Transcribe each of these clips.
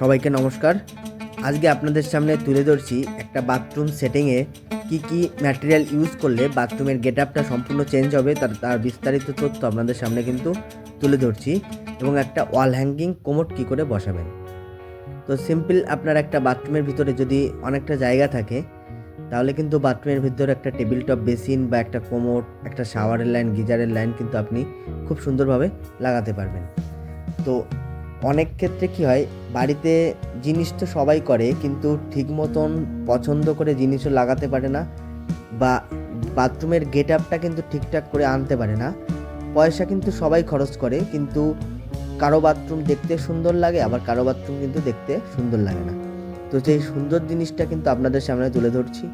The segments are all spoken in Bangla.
সবাইকে নমস্কার। আজকে আপনাদের সামনে তুলে ধরছি একটা বাথরুম সেটিংয়ে কি কি ম্যাটেরিয়াল ইউজ করলে বাথরুমের গেট আপটা সম্পূর্ণ চেঞ্জ হবে তার তার বিস্তারিত তথ্য আপনাদের সামনে কিন্তু তুলে ধরছি এবং একটা ওয়াল হ্যাঙ্গিং কোমোট কী করে বসাবেন। তো সিম্পল আপনার একটা বাথরুমের ভিতরে যদি অনেকটা জায়গা থাকে, তাহলে কিন্তু বাথরুমের ভিতরে একটা টেবিল টপ বেসিন বা একটা কোমোট একটা শাওয়ারের লাইন গিজারের লাইন কিন্তু আপনি খুব সুন্দরভাবে লাগাতে পারবেন। তো অনেক ক্ষেত্রে কি হয়, বাড়িতে জিনিস তো সবাই করে, কিন্তু ঠিক মতন পছন্দ করে জিনিসও লাগাতে পারে না বা বাথরুমের গেট আপটা কিন্তু ঠিকঠাক করে আনতে পারে না। পয়সা কিন্তু সবাই খরচ করে, কিন্তু কারও বাথরুম দেখতে সুন্দর লাগে, আবার কারও বাথরুম কিন্তু দেখতে সুন্দর লাগে না। তো সেই সুন্দর জিনিসটা কিন্তু আপনাদের সামনে তুলে ধরছি।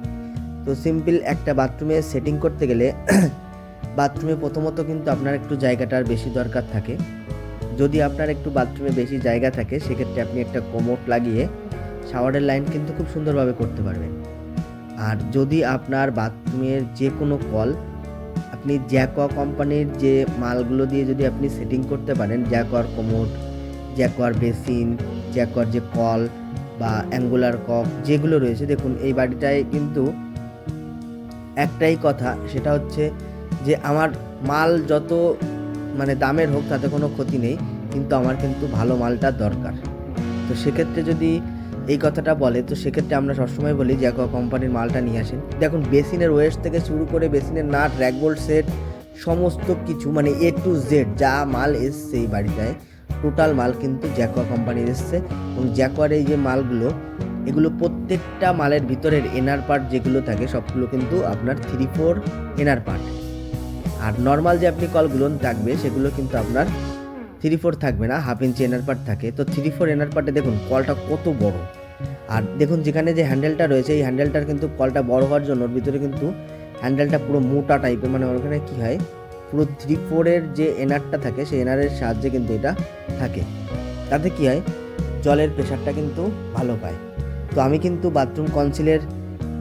তো সিম্পল একটা বাথরুমে সেটিং করতে গেলে, বাথরুমে প্রথমত কিন্তু আপনার একটু জায়গাটার বেশি দরকার থাকে। যদি আপনার একটু বাথরুমে বেশি জায়গা থাকে, সেক্ষেত্রে আপনি একটা কোমোট লাগিয়ে শাওয়ারের লাইন কিন্তু খুব সুন্দরভাবে করতে পারবেন। আর যদি আপনার বাথরুমের যে কোনো কল আপনি জ্যাকোয়া কোম্পানির যে মালগুলো দিয়ে যদি আপনি সেটিং করতে পারেন Jaquar commode Jaquar basin Jaquar যে কল বা অ্যাঙ্গুলার কক যেগুলো রয়েছে, দেখুন এই বাড়িটায় কিন্তু একটাই কথা, সেটা হচ্ছে যে আমার মাল যত মানে দামের হোক, তাতে কোনো ক্ষতি নেই, কিন্তু আমার কিন্তু ভালো মালটা দরকার। তো সেক্ষেত্রে যদি এই কথাটা বলে, তো সেক্ষেত্রে আমরা সবসময় বলি যে কোম্পানির মালটা নিয়ে আসেন। দেখুন, বেসিনের ওয়েস্ট থেকে শুরু করে বেসিনের নাট র্যাকবোল্ট সেট, সমস্ত কিছু মানে এ টু জেড যা মাল এসছে এই বাড়িটায় টোটাল মাল কিন্তু জ্যাকোয়া কোম্পানির এসছে। এবং জ্যাকোয়ার এই যে মালগুলো, এগুলো প্রত্যেকটা মালের ভিতরের এনার পার্ট যেগুলো থাকে, সবগুলো কিন্তু আপনার থ্রি ফোর এনার পার্ট। আর নর্মাল যে আপনি কলগুলো থাকবে, সেগুলো কিন্তু আপনার থ্রি ফোর থাকবে না হাফ ইঞ্চি এনার পার্ট থাকে। তো থ্রি ফোর এনার পার্টে দেখুন কলটা কত বড়। আর দেখুন, যেখানে যে হ্যান্ডেলটা রয়েছে, এই হ্যান্ডেলটার কিন্তু কলটা বড় হওয়ার জন্য ওর ভিতরে কিন্তু হ্যান্ডেলটা পুরো মোটা টাইপের মানে ওখানে কি হয়? পুরো থ্রি ফোরের যে এনারটা থাকে, সেই এনারের সাহায্যে কিন্তু এটা থাকে। তাতে কি হয়? জলের প্রেশারটা কিন্তু ভালো পায়। তো আমি কিন্তু বাথরুম কনসিলের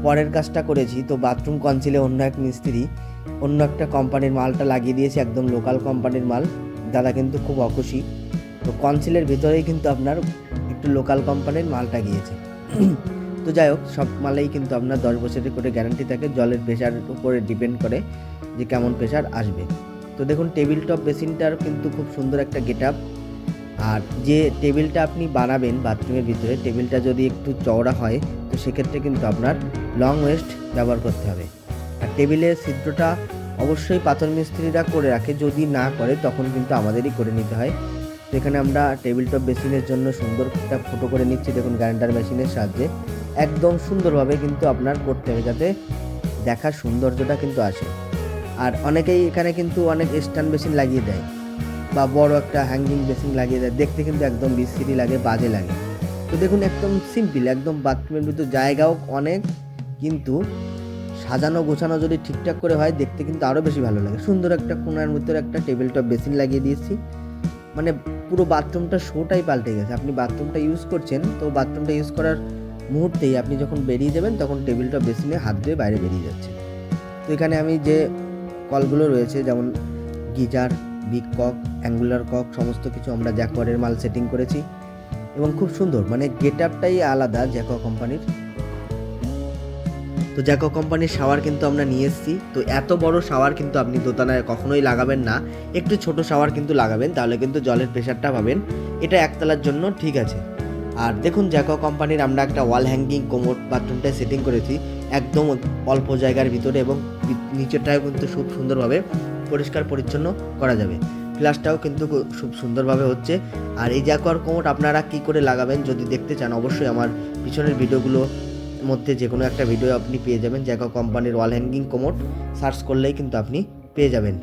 পরের কাজটা করেছি। তো বাথরুম কনসিলে অন্য এক মিস্ত্রি, অন্য একটা কোম্পানির মালটা লাগিয়ে দিয়েছে, একদম লোকাল কোম্পানির মাল। দাদা কিন্তু খুব অখুশি। তো কনসিলের ভিতরেই কিন্তু আপনার একটু লোকাল কোম্পানির মালটা গিয়েছে। তো যাই হোক, সব মালেই কিন্তু আপনার দশ বছরের করে গ্যারান্টি থাকে। জলের প্রেশারের উপরে ডিপেন্ড করে যে কেমন প্রেশার আসবে। তো দেখুন টেবিল টপ বেসিনটার কিন্তু খুব সুন্দর একটা গেট আপ আর যে টেবিলটা আপনি বানাবেন বাথরুমের ভিতরে টেবিলটা যদি একটু চওড়া হয় সেক্ষেত্রে কিন্তু আপনার লং ওয়েস্ট ব্যবহার করতে হবে। আর টেবিলের ছিদ্রটা অবশ্যই পাথর মিস্ত্রিরা করে রাখে, যদি না করে তখন কিন্তু আমাদেরই করে নিতে হয়। তো এখানে আমরা টেবিল টপ বেসিনের জন্য সুন্দর একটা ফটো করে নিচ্ছি, দেখুন গ্রাইন্ডার মেশিনের সাহায্যে। একদম সুন্দরভাবে কিন্তু আপনার করতে হবে, যাতে দেখার সৌন্দর্যটা কিন্তু আসে। আর অনেকেই এখানে কিন্তু অনেক স্ট্যান্ড বেসিন লাগিয়ে দেয়, বা বড় একটা হ্যাঙ্গিং বেসিন লাগিয়ে দেয়, দেখতে কিন্তু একদম বিশ্রী লাগে, বাজে লাগে। তো দেখুন, একদম সিম্পল একদম বাথরুমের ভিতর জায়গাও অনেক, কিন্তু সাজানো গোছানো যদি ঠিকঠাক করে হয়, দেখতে কিন্তু আরও বেশি ভালো লাগে। সুন্দর একটা কোনার ভিতরে একটা টেবিল টপ বেসিন লাগিয়ে দিয়েছি। মানে পুরো বাথরুমটা শোটাই পাল্টে গেছে। আপনি বাথরুমটা ইউজ করছেন, তো বাথরুমটা ইউজ করার মুহূর্তেই আপনি যখন বেরিয়ে যাবেন, তখন টেবিল টপ বেসিনে হাত দিয়ে বাইরে বেরিয়ে যাচ্ছে তো এখানে আমি যে কলগুলো রয়েছে, যেমন geyser bib cock angular cock সমস্ত কিছু আমরা জ্যাকোয়ারের মাল সেটিং করেছি। এবং খুব সুন্দর মানে গেট আপটাই আলাদা জ্যাকো কোম্পানির। তো জ্যাকো কোম্পানির শাওয়ার কিন্তু আমরা নিয়ে এসেছি। তো এত বড় শাওয়ার কিন্তু আপনি দোতলায় কখনোই লাগাবেন না। একটু ছোট শাওয়ার কিন্তু লাগাবেন, তাহলে কিন্তু জলের প্রেশারটা পাবেন। এটা একতলার জন্য ঠিক আছে। আর দেখুন জ্যাকো কোম্পানির আমরা একটা ওয়াল হ্যাঙ্গিং কোমোট বাথরুমটায় সেটিং করেছি, একদম অল্প জায়গার ভিতরে এবং নিচেরটাও কিন্তু খুব সুন্দরভাবে পরিষ্কার পরিচ্ছন্ন করা যাবে। ফ্ল্যাশটাও কিন্তু খুব- সুন্দরভাবে হচ্ছে। আর এই জ্যাকোয়ার কোমোট আপনারা কি করে লাগাবেন যদি দেখতে চান, অবশ্যই আমার পিছনের ভিডিওগুলো মধ্যে যে কোনো একটা ভিডিও আপনি পেয়ে যাবেন জ্যাকো কোম্পানির ওয়াল হ্যাঙ্গিং কোমোট সার্চ করলেই কিন্তু আপনি পেয়ে যাবেন।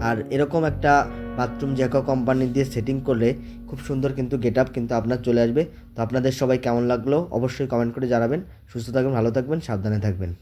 আর এরকম একটা বাথরুম জ্যাকো কোম্পানি দিয়ে সেটিং করলে খুব সুন্দর কিন্তু গেট আপ কিন্তু আপনার চলে আসবে। তো আপনাদের সবাই কেমন লাগল? অবশ্যই কমেন্ট করে জানাবেন। সুস্থ থাকবেন, ভালো থাকবেন, সাবধানে থাকবেন।